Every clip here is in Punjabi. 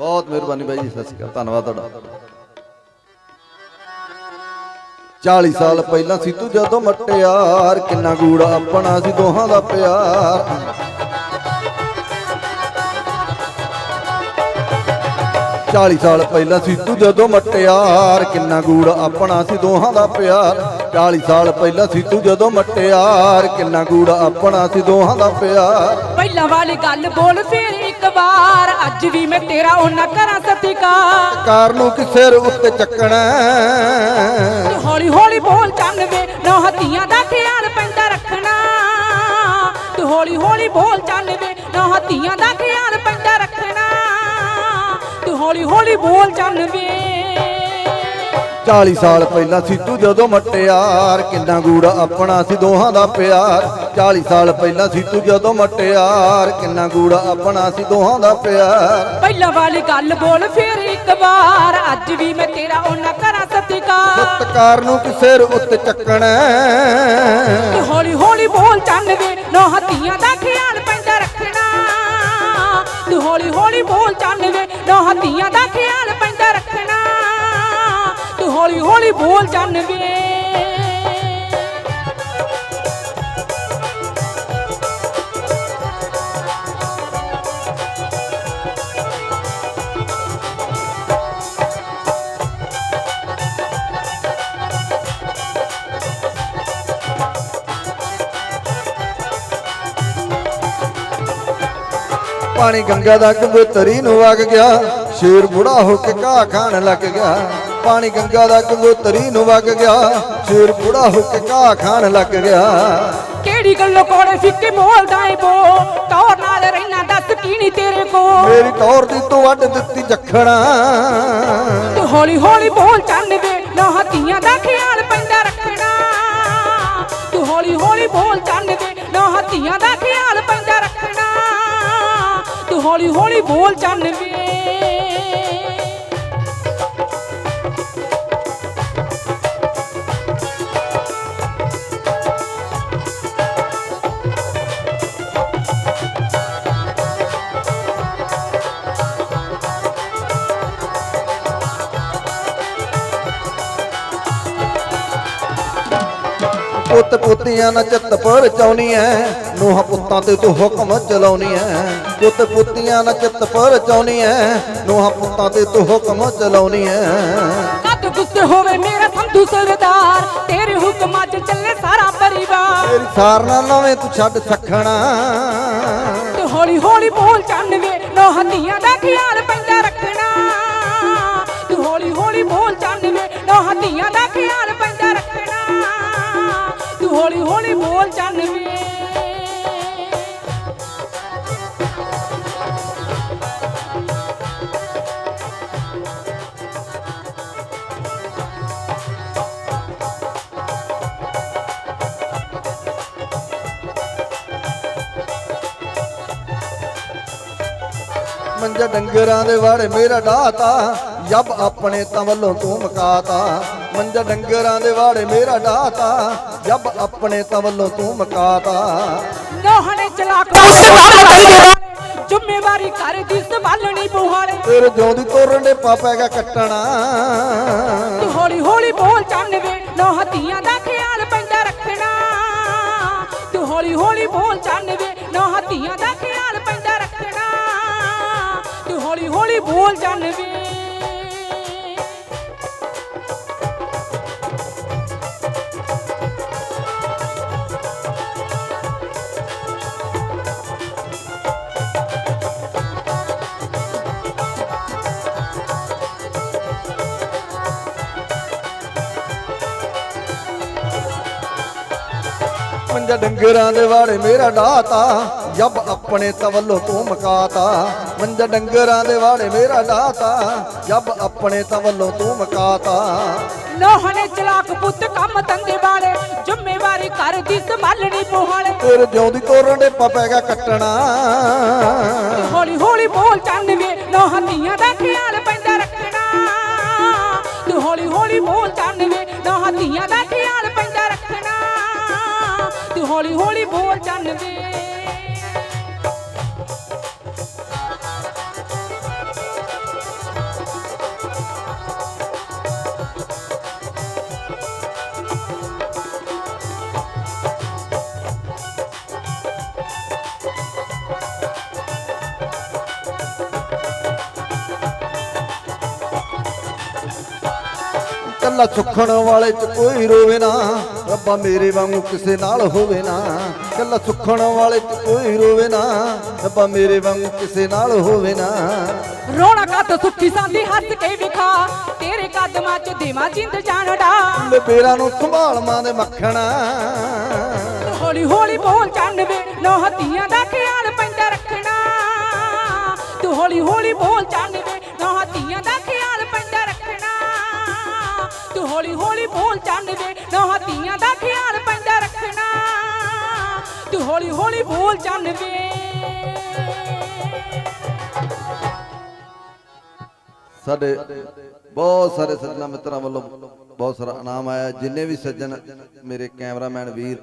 ਬਹੁਤ ਮਿਹਰਬਾਨੀ ਬਾਈ ਜੀ, ਸਤਿ ਸ਼੍ਰੀ ਅਕਾਲ, ਧੰਨਵਾਦ ਤੁਹਾਡਾ। 40 ਸਾਲ ਪਹਿਲਾਂ ਸੀ ਤੂੰ ਜਦੋਂ ਮਟਿਆਰ, ਕਿੰਨਾ ਗੂੜਾ ਆਪਣਾ ਸੀ ਦੋਹਾਂ ਦਾ ਪਿਆਰ। 40 ਸਾਲ ਪਹਿਲਾਂ ਸੀ ਤੂੰ ਜਦੋਂ ਮਟਿਆਰ, ਕਿੰਨਾ ਗੂੜਾ ਆਪਣਾ ਸੀ ਦੋਹਾਂ ਦਾ ਪਿਆਰ। 40 ਸਾਲ ਪਹਿਲਾਂ ਸੀ ਤੂੰ ਜਦੋਂ ਮਟਿਆਰ ਕਿੰਨਾ ਗੂੜਾ ਆਪਣਾ ਸੀ ਦੋਹਾਂ ਦਾ ਪਿਆਰ। ਪਹਿਲਾਂ ਵਾਲੀ ਗੱਲ ਬੋਲ ਫੇਰ ਇੱਕ ਵਾਰ ਅੱਜ ਵੀ ਮੈਂ ਤੇਰਾ ਉਹਨਾਂ ਕਰਾਂ ਸਤਿਕਾਰ। ਕਾਰ ਨੂੰ ਕਿ ਸਿਰ ਉੱਤੇ ਚੱਕਣਾ ਹੌਲੀ ਹੌਲੀ ਬੋਲ ਚੰਨ ਵੇ ਨੌ ਹੱਤੀਆਂ ਦਾ ਖਿਆਲ ਪੈਂਦਾ ਰੱਖਣਾ। ਤੇ ਹੌਲੀ ਹੌਲੀ ਬੋਲ ਚੰਨ ਵੇ ਨੌ ਹੱਤੀਆਂ ਦਾ ਖਿਆਲ ਪੈਂਦਾ ਰੱਖਣਾ। ਤੇ ਹੌਲੀ ਹੌਲੀ ਬੋਲ ਚੰਨ ਵੇ। 40 ਸਾਲ ਪਹਿਲਾਂ ਸੀ ਤੂੰ ਜਦੋਂ ਮਟਿਆਰ ਕਿੰਨਾ ਗੂੜਾ ਆਪਣਾ ਸੀ ਦੋਹਾਂ ਦਾ ਪਿਆਰ। 40 ਸਾਲ ਪਹਿਲਾਂ ਸੀ ਤੂੰ ਜਦੋਂ ਮਟਿਆਰ ਕਿੰਨਾ ਗੂੜਾ ਆਪਣਾ ਸੀ ਦੋਹਾਂ ਦਾ ਪਿਆਰ। ਪਹਿਲਾਂ ਵਾਲੀ ਗੱਲ ਬੋਲ ਫੇਰ ਇੱਕ ਵਾਰ ਅੱਜ ਵੀ ਮੈਂ ਤੇਰਾ ਉਹਨਾਂ ਕਰਾਂ ਸਤਿਕਾਰ। ਸਤਕਾਰ ਨੂੰ ਕਿ ਸਿਰ ਉੱਤੇ ਚੱਕਣਾ ਹੌਲੀ ਹੌਲੀ ਬੋਲ ਚੰਨ ਵੇ ਨੌ ਹੱਤੀਆਂ ਦਾ ਖਿਆਲ ਪੈਂਦਾ ਰੱਖਣਾ। ਤੇ ਹੌਲੀ ਹੌਲੀ ਬੋਲ ਚੰਨ ਵੇ ਨੌ ਹੱਤੀਆਂ ਦਾ ਖਿਆਲ ਹੌਲੀ ਹੌਲੀ ਬੋਲ ਚੰਨ ਵੇ। ਪਾਣੀ ਗੰਗਾ ਦਾ ਕਬੂਤਰੀ ਨੂੰ ਵਗ ਗਿਆ, ਸ਼ੇਰ ਬੁੜਾ ਹੋ ਕੇ ਘਾਹ ਖਾਣ ਲੱਗ ਗਿਆ। ਪਾਣੀ ਗੰਗਾ ਦਾ ਕਬੂਤਰੀ ਨੂੰ ਵਗ ਗਿਆ। ਸ਼ੇਰ ਬੁੜਾ ਹੋ ਕੇ ਖਾਣ ਲੱਗ ਗਿਆ। ਕਿਹੜੀ ਗੱਲੋਂ ਕੋੜੇ ਫਿੱਕੇ ਬੋਲਦਾ ਏ ਬੋ? ਟੌਰ ਨਾਲ ਰਹਿਣਾ ਦੱਸ ਕੀ ਨਹੀਂ ਤੇਰੇ ਕੋ ਮੇਰੀ ਟੌਰ ਦੀ ਤੂੰ ਵੱਢ ਦਿੱਤੀ ਜਖਣਾ। ਤੇ ਹੌਲੀ ਹੌਲੀ ਬੋਲ ਚੰਨ ਵੇ ਨਾ ਹੱਤੀਆਂ ਦਾ ਖਿਆਲ ਪੈਂਦਾ ਰੱਖਣਾ। ਤੂੰ ਹੌਲੀ ਹੌਲੀ ਬੋਲ ਚੰਨ ਵੇ ਨਾ ਹੱਤੀਆਂ ਦਾ ਖਿਆਲ ਪੈਂਦਾ ਰੱਖਣਾ। ਤੂੰ ਹੌਲੀ ਹੌਲੀ ਬੋਲ ਚੰਨ ਵੇ ਪੁੱਤ ਪੁੱਤੀਆਂ ਨਾ ਚਿੱਤ ਪਰ ਚਾਉਣੀ ਐ ਨੂੰਹਾਂ ਪੁੱਤਾਂ ਤੇ ਤੂੰ ਹੁਕਮ ਚਲਾਉਣੀ ਐ। ਪੁੱਤ ਪੁੱਤੀਆਂ ਨਾ ਚਿੱਤ ਪਰ ਚਾਉਣੀ ਐ ਨੂੰਹਾਂ ਪੁੱਤਾਂ ਤੇ ਤੂੰ ਹੁਕਮ ਚਲਾਉਣੀ ਐ। ਕਦ ਗੁੱਸੇ ਹੋਵੇ ਮੇਰਾ ਸੰਧੂ ਸਰਦਾਰ ਤੇਰੇ ਹੁਕਮਾਂ 'ਚ ਚੱਲੇ ਸਾਰਾ ਪਰਿਵਾਰ। ਤੇਰੀ ਸਾਰ ਨਾ ਨਵੇਂ ਤੂੰ ਛੱਡ ਸਖਣਾ। ਤੇ ਹੌਲੀ ਹੌਲੀ ਬੋਲ ਚੰਨ ਵੇ ਨੌ ਹੱਤੀਆਂ ਦਾ ਖਿਆਲ ਪੈਂਦਾ ਰੱਖਣਾ। ਤੂੰ ਹੌਲੀ ਹੌਲੀ ਬੋਲ ਚੰਨ ਵੇ ਨੌ ਹੱਤੀਆਂ ਦਾ ਖਿਆਲ ਹੌਲੀ ਹੌਲੀ ਬੋਲ ਚੰਨ ਵੇ। ਮੰਜਾ ਡੰਗਰਾਂ ਦੇ ਵਾੜੇ ਮੇਰਾ ਡਾਤਾ ਜਬ ਆਪਣੇ ਤਾਂ ਵੱਲੋਂ ਤੂੰ ਮਕਾਤਾ। ਮੰਜਾ ਡੰਗਰਾਂ ਦੇ ਵਾੜੇ ਮੇਰਾ ਡਾਤਾ ਜੱਬ ਆਪਣੇ ਤਾਂ ਵੱਲੋਂ ਤੂੰ ਮਕਾਤਾ। ਚਲਾਕ ਵਾਰ ਬੰਦੇ ਵਾਲੇ। ਜ਼ਿੰਮੇਵਾਰੀ ਘਰ ਦੀ ਸੰਭਾਲਣੀ ਬੁਹਾਲੇ ਤੇਰੇ ਜਿਉਂਦੀ ਤੋਰਨ ਦੇ ਪਾਪੈਗਾ ਕੱਟਣਾ। ਤੂੰ ਹੌਲੀ ਹੌਲੀ ਬੋਲ ਚੰਨ ਵੇ ਨੌ ਹੱਤੀਆਂ ਦਾ ਖਿਆਲ ਪੈਂਦਾ ਰੱਖਣਾ। ਤੂੰ ਹੌਲੀ ਹੌਲੀ ਬੋਲ ਚੰਨ ਵੇ ਨੌ ਹੱਤੀਆਂ ਦਾ ਖਿਆਲ ਪੈਂਦਾ ਰੱਖਣਾ। ਤੂੰ ਹੌਲੀ ਹੌਲੀ ਬੋਲ ਚੰਨ ਮੰਜਾ ਡੰਗਰਾਂ ਦੇ ਵਾੜੇ ਮੇਰਾ ਡਾਤਾ ਜੱਬ ਆਪਣੇ ਤਾਂ ਵੱਲੋਂ ਤੂੰ ਮਕਾਤਾ। ਮੰਜਾ ਡੰਗਰਾਂ ਦੇ ਵਾੜੇ ਮੇਰਾ ਡਾਤਾ ਜੱਬ ਆਪਣੇ ਤਾਂ ਵੱਲੋਂ ਤੂੰ ਮਕਾਤਾ। ਨੋਹਣੇ ਚਲਾਕ ਪੁੱਤ ਕੰਮ ਧੰਦੇ ਵਾਲੇ ਜ਼ਿੰਮੇਵਾਰੀ ਘਰ ਦੀ ਸੰਭਾਲਣੀ ਬੁਹਾਲੇ ਤੇਰੇ ਜਿਉਂਦੀ ਤੋਰਨ ਦੇ ਪਾਪੈਗਾ ਕੱਟਣਾ। ਹੌਲੀ ਹੌਲੀ ਬੋਲ ਚੰਨ ਵੇ ਨੌ ਹੱਤੀਆਂ ਦਾ ਖਿਆਲ ਪੈਂਦਾ ਰੱਖਣਾ। ਤੂੰ ਹੌਲੀ ਹੌਲੀ ਬੋਲ ਚੰਨ ਵੇ ਨੌ ਹੱਤੀਆਂ ਦਾ ਹੌਲੀ ਹੌਲੀ ਬੋਲ ਚੰਨ ਵੇ ਕੱਲਾ ਸੁੱਖਣ ਵਾਲੇ ਚ ਕੋਈ ਰੋਵੇ ਨਾ। ਰੱਬਾ ਮੇਰੇ ਵਾਂਗੂ ਕਿਸੇ ਨਾਲ ਹੋਵੇ ਨਾ। ਕੱਲਾ ਸੁੱਖਣ ਵਾਲੇ ਚ ਕੋਈ ਰੋਵੇ ਨਾ। ਰੱਬਾ ਮੇਰੇ ਵਾਂਗੂ ਕਿਸੇ ਨਾਲ ਹੋਵੇ ਨਾ। ਰੋਣਾ ਕੱਤ ਸੁੱਖੀ ਸਾਂਦੀ ਹੱਸ ਕੇ ਵਿਖਾ। ਤੇਰੇ ਕਦਮਾਂ 'ਚ ਦੇਵਾਂ ਜਿੰਦ ਜਾਣਦਾ ਲੈ ਬੇਰਾਂ ਨੂੰ ਸੰਭਾਲ ਮਾਂ ਦੇ ਮੱਖਣਾ। ਹੌਲੀ ਹੌਲੀ ਬੋਲ ਚੰਨ ਵੇ ਨੌ ਹੱਤੀਆਂ ਦਾ ਖਿਆਲ ਪੈਂਦਾ ਰੱਖਣਾ। ਤੂੰ ਹੌਲੀ ਹੌਲੀ ਬੋਲ ਚੰਨ ਤੂੰ ਹੌਲੀ ਹੌਲੀ ਬੋਲ ਚੰਨ ਵੇ ਨੌ ਹੱਤੀਆਂ ਦਾ ਖਿਆਲ ਪੈਂਦਾ ਰੱਖਣਾ। ਤੂੰ ਹੌਲੀ ਹੌਲੀ ਬੋਲ ਚੰਨ ਵੇ ਸਾਡੇ ਬਹੁਤ ਸਾਰੇ ਸੱਜਣਾ ਮਿੱਤਰਾਂ ਵੱਲੋਂ ਬਹੁਤ ਸਾਰਾ ਇਨਾਮ ਆਇਆ। ਜਿੰਨੇ ਵੀ ਸੱਜਣ ਮੇਰੇ ਕੈਮਰਾਮੈਨ ਵੀਰ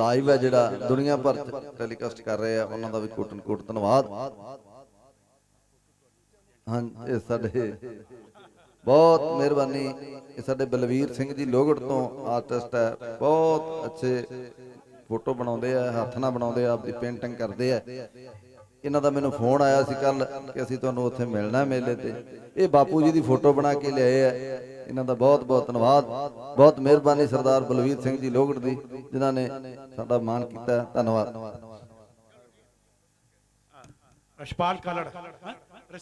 ਲਾਈਵ ਹੈ ਜਿਹੜਾ ਦੁਨੀਆ ਭਰ ਟੈਲੀਕਾਸਟ ਕਰ ਰਹੇ ਆ, ਉਹਨਾਂ ਦਾ ਵੀ ਕੋਟਨ ਕੋਟ ਧੰਨਵਾਦ। ਹਾਂ, ਇਹ ਸਾਡੇ ਬਹੁਤ ਮਿਹਰਬਾਨੀ ਇਹ ਸਾਡੇ ਬਲਵੀਰ ਸਿੰਘ ਜੀ ਲੋਗੜ ਤੋਂ ਆਰਟਿਸਟ ਹੈ। ਬਹੁਤ ਅੱਛੇ ਫੋਟੋ ਬਣਾਉਂਦੇ ਆ, ਹੱਥ ਨਾਲ ਬਣਾਉਂਦੇ ਆ, ਆਪਦੀ ਪੇਂਟਿੰਗ ਕਰਦੇ ਆ। ਇਹਨਾਂ ਦਾ ਮੈਨੂੰ ਫੋਨ ਆਇਆ ਸੀ ਕੱਲ ਕਿ ਅਸੀਂ ਤੁਹਾਨੂੰ ਉੱਥੇ ਮਿਲਣਾ ਮੇਲੇ ਤੇ। ਇਹ ਬਾਪੂ ਜੀ ਦੀ ਫੋਟੋ ਬਣਾ ਕੇ ਲਿਆਏ ਆ। ਇਹਨਾਂ ਦਾ ਬਹੁਤ ਬਹੁਤ ਧੰਨਵਾਦ। ਬਹੁਤ ਮਿਹਰਬਾਨੀ ਸਰਦਾਰ ਬਲਵੀਰ ਸਿੰਘ ਜੀ ਲੋਗੜ ਦੀ, ਜਿਨ੍ਹਾਂ ਨੇ ਸਾਡਾ ਮਾਣ ਕੀਤਾ। ਧੰਨਵਾਦ। ਰਸ਼ਪਾਲ ਕਲੜ